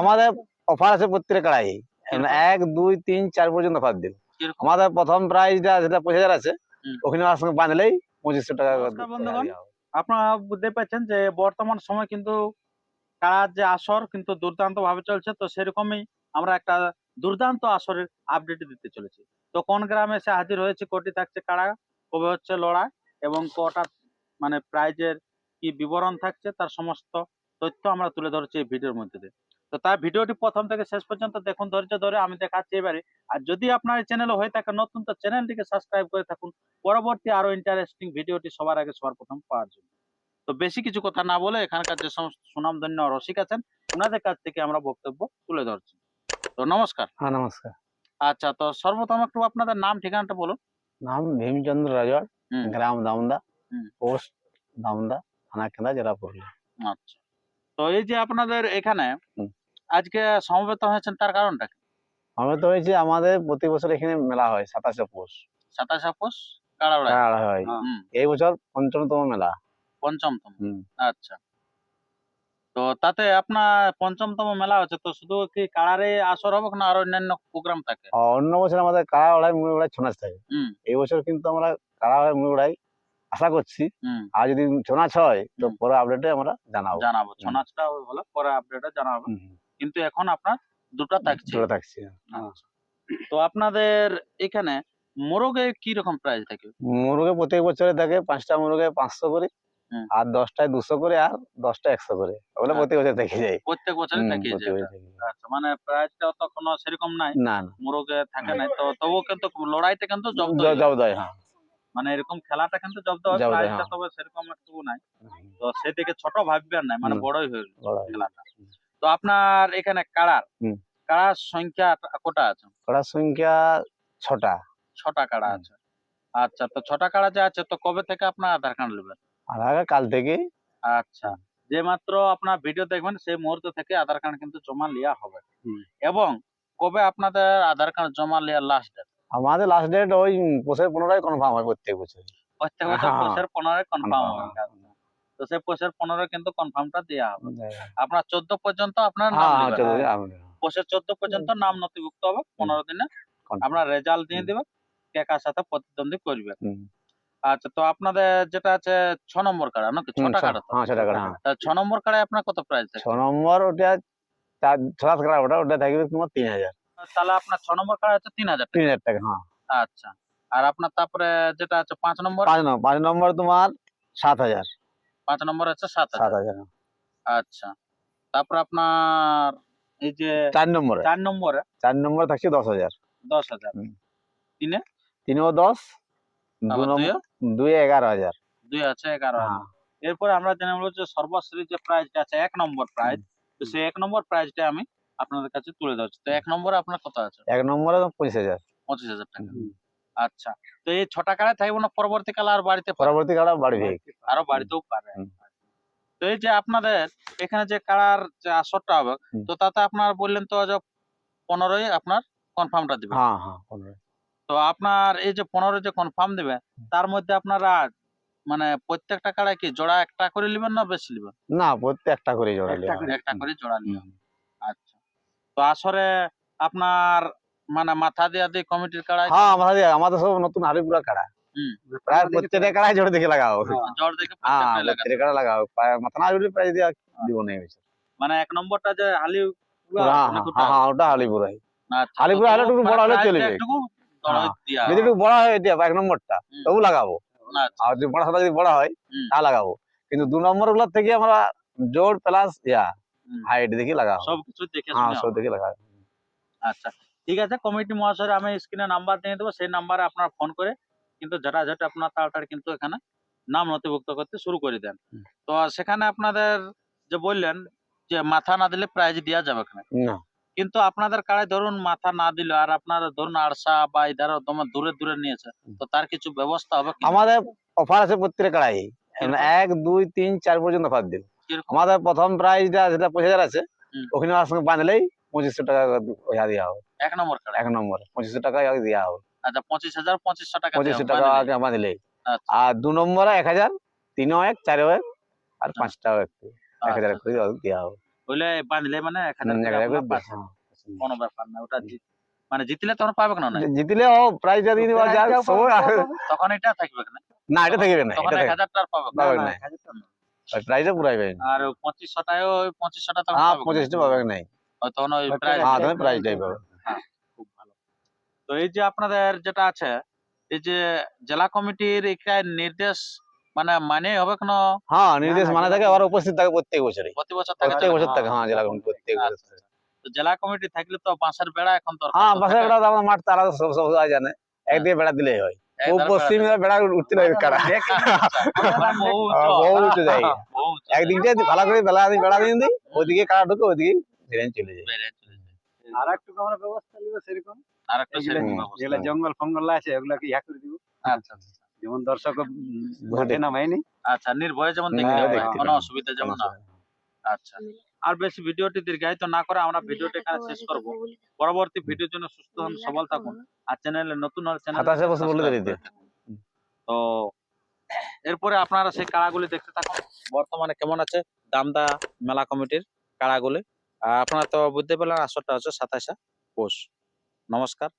আমাদের অফার আছে প্রত্যেক কাড়াই এক দুই তিন চার পর্যন্ত অফার কীরকম? আমাদের প্রথম প্রাইসটা যেটা পঁচিশ হাজার আছে। ওখানে আমার সঙ্গে বাঁধলেই পঁচিশশো টাকা করে। আপনারা বুঝতে পারছেন যে বর্তমান সময় কিন্তু কারার যে আসর কিন্তু দুর্দান্ত ভাবে চলছে তো সেরকমই আমরা একটা দুর্দান্ত আসরের আপডেট দিতে চলেছি তো কোন গ্রামে সে হাজির হয়েছে কোটি থাকছে কারা কবে হচ্ছে লড়াই এবং কটা মানে প্রাইজের কি বিবরণ থাকছে তার সমস্ত তথ্য আমরা তুলে ধরছি এই ভিডিওর মধ্যে দিয়ে তো তার ভিডিওটি প্রথম থেকে শেষ পর্যন্ত দেখুন ধৈর্য ধরে আমি দেখাচ্ছি এবারে। আর যদি আপনার চ্যানেল হয়ে থাকে নতুন তো চ্যানেলটিকে সাবস্ক্রাইব করে থাকুন। পরবর্তী আরও ইন্টারেস্টিং ভিডিওটি সবার আগে সবার প্রথম পাওয়ার জন্য। তো বেশি কিছু কথা না বলে এখানকার যে সমস্ত সুনামধন্য রসিক আছেন ওনাদের কাছ থেকে আমরা বক্তব্য তুলে ধরছি। তো নমস্কার। হ্যাঁ নমস্কার। আচ্ছা তো সর্বপ্রথম একটু আপনাদের নাম ঠিকানাটা বলুন। নাম ভীমচন্দ্র রাজওয়ার হুম, গ্রাম দামদা। পোস্ট দামদা থানা কেন্দা জেলা পুরুলিয়া। আচ্ছা। তো এই যে আপনাদের এখানে। আজকে সমবেত হয়েছেন তার কারণটা কি? আমরা হয়েছে আমাদের প্রতি বছর এখানে মেলা হয় সাতাশে পৌষ। সাতাশে হয়। এই বছর পঞ্চমতম মেলা। পঞ্চমতম? আচ্ছা। তো তাতে আপনার পঞ্চমতম মেলা হচ্ছে তো শুধু কি কাড়ারে আসর হবে না আরও অন্যান্য প্রোগ্রাম থাকে? অন্য বছর আমাদের কাড়া ওড়াই মুড়ি ওড়াই ছৌ নাচ থাকে এই বছর কিন্তু আমরা কাড়া ওড়াই মুড়ি ওড়াই আশা করছি আর যদি ছৌ নাচ হয় তো পরে আপডেটে আমরা জানাব। জানাব। হুম। ছৌ নাচটা হলো পরে আপডেটে জানাব। কিন্তু এখন আপনার দুটো থাকছে। চলে থাকছি আচ্ছা। তো আপনাদের এখানে মোরগে কি রকম প্রাইস থাকে? মুরগে প্রত্যেক বছরে থাকে পাঁচটা মুরগে পাঁচশো করে আর দশটায় দুশো করে আর দশটা একশো করে। ওগুলো আচ্ছা। প্রত্যেক বছর দেখে যায়। প্রত্যেক বছর দেখে যায়। আচ্ছা মানে প্রাইসটা তো কোনো সেরকম নাই। না না। মোরগে থাকে নাই। তো তবুও কিন্তু লড়াইটা কিন্তু জব্দ জ- হয়ে যায়। জব দেয় হ্যাঁ। মানে এরকম খেলাটা কিন্তু জব্দ হয়। হয়, প্রাইসটা হ্যাঁ। তবে সেরকম একটু নাই। তো সেদিকে ছোট ভাববেন নাই মানে বড়ই হয়ে খেলাটা। তো আপনার এখানে কাড়ার। কাড়ার সংখ্যা কোটা আছে? কড়ার সংখ্যা ছটা। ছটা কাড়া আছে। আচ্ছা তো ছটা কাড়া যে আছে তো কবে থেকে আপনার আধার কার্ড নেবেন? কাল থেকে। আচ্ছা যে মাত্র আপনার ভিডিও দেখবেন সেই মুহূর্ত থেকে আধার কার্ড কিন্তু জমা নেওয়া হবে। এবং কবে আপনাদের আধার কার্ড জমা নেওয়ার লাস্ট ডেট আমাদের লাস্ট ডেট ওই পোষের পনেরোই কনফার্ম হয় প্রত্যেক বছর প্রত্যেক বছর হ্যাঁ। পয়সার পনেরোয় কনফার্ম Confirm হবে তো সেই পয়সার পনেরো কিন্তু কনফার্মটা দেওয়া হবে। হ্যাঁ আপনার চোদ্দ পর্যন্ত আপনার নাম হ্যাঁ। চলে আমরা পয়সার চোদ্দ পর্যন্ত নাম নথিভুক্ত হবে পনেরো দিনে। আপনার রেজাল্ট দিয়ে। দিবে কার সাথে প্রতিদ্বন্দ্বী করবে। আচ্ছা তো আপনাদের যেটা আছে ছ নম্বর কাড়া নাকি ছটা কাড়া হ্যাঁ ছটা কাড়া হ্যাঁ। ছ নম্বর কাড়ায় আপনার কত প্রাইস ছ নম্বর ওটা ছটা কাড়া ওটা ওটা থাকবে তোমার তিন হাজার। তাহলে আপনার ছ নম্বর কাড়া আছে তিন হাজার তিন হাজার টাকা হ্যাঁ। আচ্ছা আর আপনার তারপরে যেটা আছে পাঁচ নম্বর? পাঁচ নম্বর পাঁচ নম্বর তোমার সাত হাজার। পাঁচ নম্বর আছে সাত সাত হাজার হাজার আচ্ছা। তারপর আপনার এই যে চার নম্বরে। চার নম্বরে? চার নম্বর থাকছে দশ হাজার। দশ হাজার। তিনে? তিনও দশ দুই এগারো হাজার। দুই আছে এগারো হাজার। হ্যাঁ। এরপরে আমরা জেনে নেব যে সর্বশ্রী যে প্রাইজটা আছে এক নম্বর প্রাইজ তো সেই এক নম্বর প্রাইজটা আমি আপনাদের কাছে তুলে ধরছি। তো এক নম্বরে আপনার কত আছে? এক নম্বরে পঁচিশ হাজার। পঁচিশ হাজার টাকা। আচ্ছা। তো এই ছটা কাড়ায় থাকবে না পরবর্তীকালে আর বাড়িতে পারে? পরবর্তী কাড়া বাড়বে আরও বাড়িতেও পারে তো এই যে আপনাদের এখানে যে কাড়ার যে আসরটা হবে তো তাতে আপনার বললেন তো যে পনেরোই আপনার কনফার্মটা দিবে হ্যাঁ হ্যাঁ পনেরো। তো আপনার এই যে পনেরো যে কনফার্ম দিবে তার মধ্যে আপনারা মানে প্রত্যেকটা কাড়ায় কি জোড়া একটা করে নেবেন না বেশি নেবেন? না প্রত্যেকটা করে জোড়ালে একটা করে জোড়া নিয়ে আচ্ছা। তো আসরে আপনার মানে মাথা দিয়া দিয়ে কমিটির কাড়ায় হ্যাঁ আমাদের আমাদের সব নতুন হারিপুরা কাড়া। প্রায় প্রত্যেকটা কাড়াই জোর দেখে লাগাও। জোর দেখে হ্যাঁ প্রত্যেকটা কাড়া লাগাও। মাথা না জুড়ে প্রায় দিয়ে দিব না এই বছর। মানে এক নম্বরটা যে হালি হ্যাঁ হ্যাঁ, হ্যাঁ হ্যাঁ ওটা হালিপুরাই আচ্ছা, হালিপুরা হলে একটু বড় হলে চলবে। হ্যাঁ। যদি একটু বড় হয় এটা এক নম্বরটা। তবু লাগাবো। আচ্ছা, আর যদি বড় সাদা যদি বড় হয় তা লাগাবো। কিন্তু দু নম্বরগুলোর থেকে আমরা জোর প্লাস ইয়া হাইট দেখে লাগাবো। সবকিছু দেখে হ্যাঁ সব দেখে লাগাবো। আচ্ছা ঠিক আছে কমিটি মহাশয় আমি স্ক্রিনে নাম্বার দিয়ে দেবো সেই নাম্বারে আপনার ফোন করে কিন্তু যেটা যেটা আপনার তাড়াতাড়ি কিন্তু এখানে নাম নথিভুক্ত করতে শুরু করে দেন। তো সেখানে আপনাদের যে বললেন যে মাথা না দিলে প্রাইজ দেওয়া যাবে এখানে কিন্তু আপনাদের কাড়ায় ধরুন মাথা না দিল আর আপনার ধরুন আড়সা বা ইধার তোমার দূরে দূরে নিয়েছে তো তার কিছু ব্যবস্থা হবে আমাদের অফার আছে প্রত্যেক কাড়াই মানে এক দুই তিন চার পর্যন্ত অফার কীরকম? আমাদের প্রথম প্রাইসটা যেটা পঁচিশ হাজার আছে ওখানে আমার সঙ্গে বাঁধলেই পঁচিশশো টাকা দেওয়া হবে। এক নম্বর কাড়া এক নম্বরে। পঁচিশশো টাকা দেওয়া হবে। আচ্ছা পঁচিশ হাজার পঁচিশশো টাকা পঁচিশশো দেওয়া টাকা হবে, আগে বাঁধলেই আচ্ছা। আর দু নম্বরে এক হাজার তিনও এক চারও এক আর আচ্ছা। পাঁচটাও এক। এক হাজার আচ্ছা। করে দেওয়া হবে। বাঁধলে মানে এক হাজার এক হাজার। হ্যাঁ। কোনো ব্যাপার না। ওটা মানে জিতলে তখন পাবে না? জিতলে ও প্রাইজটা দিয়ে দিবা যা সব তখন এটা থাকবে না না এটা থাকবে না তখন এটা এক হাজার টাকা পাবে পাবে না। না। প্রাইজটা পুরাই পাবে আর পঁচিশশো টাকায় ওই পঁচিশশো টাকা তখন হ্যাঁ পাবে না। পাবে ওই তখন ওই প্রাইজ হ্যাঁ তখন প্রাইজটাই পাবে। তো এই যে আপনাদের যেটা আছে এই যে জেলা কমিটির একটা নির্দেশ মানে মানে হবে কোনো? হ্যাঁ নির্দেশ মানে থাকে আবার উপস্থিত থাকে প্রত্যেক বছরে প্রতি বছর থাকে প্রত্যেক বছর থাকে হ্যাঁ। জেলা কমিটি প্রত্যেক বছর। আচ্ছা, তো জেলা কমিটি থাকলে তো বাঁশের বেড়া এখন দরকার। হ্যাঁ তো পাশে বেড়া তো আমার মাঠ তারা সব সব সবাই জানে। একদিকে বেড়া দিলেই হয়। এক পশ্চিম বেড়া বেড়া উঠতে লাগে কারা। বহু হ্যাঁ, উঁচু। বহু উঁচু জায়গা। বহু উঁচু একদিকটা ভালো করে বেলা বেড়া দিয়ে দিই ওদিকে কারা ঢুকে ওদিকে ট্রেন চলে যায়। বেড়ে চলে যায়। আর একটু আমরা ব্যবস্থা নিব সেরকম? আর একটা। যেগুলা জঙ্গল ফঙ্গল আছে ওগুলাকে ইয়া করে দিব। আচ্ছা আচ্ছা। যেমন দর্শক নামাইনি আচ্ছা নির্ভয়ে যেমন দেখতে কোনো অসুবিধা যেমন না আচ্ছা আর বেশি ভিডিওটি দীর্ঘায়িত না করে আমরা ভিডিওটি এখানে শেষ করব। পরবর্তী ভিডিওর জন্য সুস্থ হন সবল থাকুন। আর চ্যানেলে নতুন হলে চ্যানেল সাতাশে বছর বলে দিতে। তো এরপরে আপনারা সেই কাড়াগুলি দেখতে থাকুন। বর্তমানে কেমন আছে? দামদা মেলা কমিটির কাড়াগুলি। আর আপনারা তো বুঝতে পারলেন আসরটা হচ্ছে সাতাশা পৌষ নমস্কার।